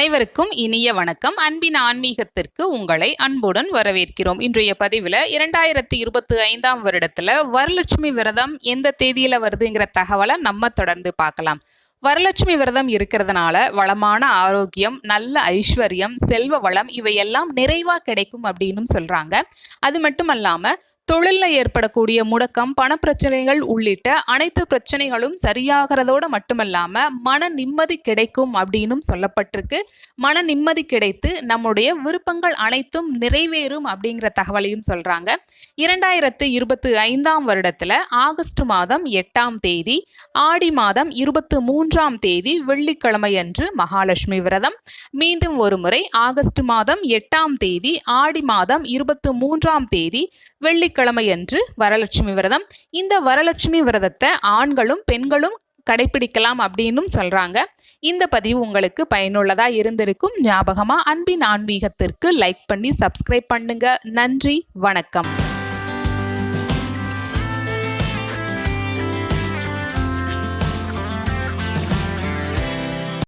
அனைவருக்கும் இனிய வணக்கம். அன்பின் ஆன்மீகத்திற்கு உங்களை அன்புடன் வரவேற்கிறோம். இன்றைய பதிவில் இரண்டாயிரத்தி இருபத்தி ஐந்தாம் வருடத்துல வரலட்சுமி விரதம் எந்த தேதியில வருதுங்கிற தகவலை நம்ம தொடர்ந்து பார்க்கலாம். வரலட்சுமி விரதம் இருக்கிறதுனால வளமான ஆரோக்கியம் நல்ல ஐஸ்வர்யம் செல்வ வளம் இவையெல்லாம் நிறைவாக கிடைக்கும் அப்படின்னு சொல்றாங்க. அது மட்டும் அல்லாமல் தொழிலில் ஏற்படக்கூடிய முடக்கம் பணப்பிரச்சனைகள் உள்ளிட்ட அனைத்து பிரச்சனைகளும் சரியாகிறதோட மட்டுமல்லாமல் மன நிம்மதி கிடைக்கும் அப்படின்னும் சொல்லப்பட்டிருக்கு. மன நிம்மதி கிடைத்து நம்முடைய விருப்பங்கள் அனைத்தும் நிறைவேறும் அப்படிங்கிற தகவலையும் சொல்கிறாங்க இரண்டாயிரத்து இருபத்தி ஐந்தாம் வருடத்தில் ஆகஸ்ட் மாதம் எட்டாம் தேதி ஆடி மாதம் இருபத்து மூன்றாம் தேதி வெள்ளிக்கிழமை அன்று மகாலட்சுமி விரதம். மீண்டும் ஒரு முறை ஆகஸ்ட் மாதம் எட்டாம் தேதி ஆடி மாதம் இருபத்து மூன்றாம் தேதி வெள்ளிக்கிழமை அன்று வரலட்சுமி விரதம். இந்த வரலட்சுமி விரதத்தை ஆண்களும் பெண்களும் கடைபிடிக்கலாம் அப்படின்னும் சொல்றாங்க. இந்த பதிவு உங்களுக்கு பயனுள்ளதா இருந்திருக்கும். ஞாபகமா அன்பின் ஆன்மீகத்திற்கு லைக் பண்ணி சப்ஸ்கிரைப் பண்ணுங்க. நன்றி வணக்கம்.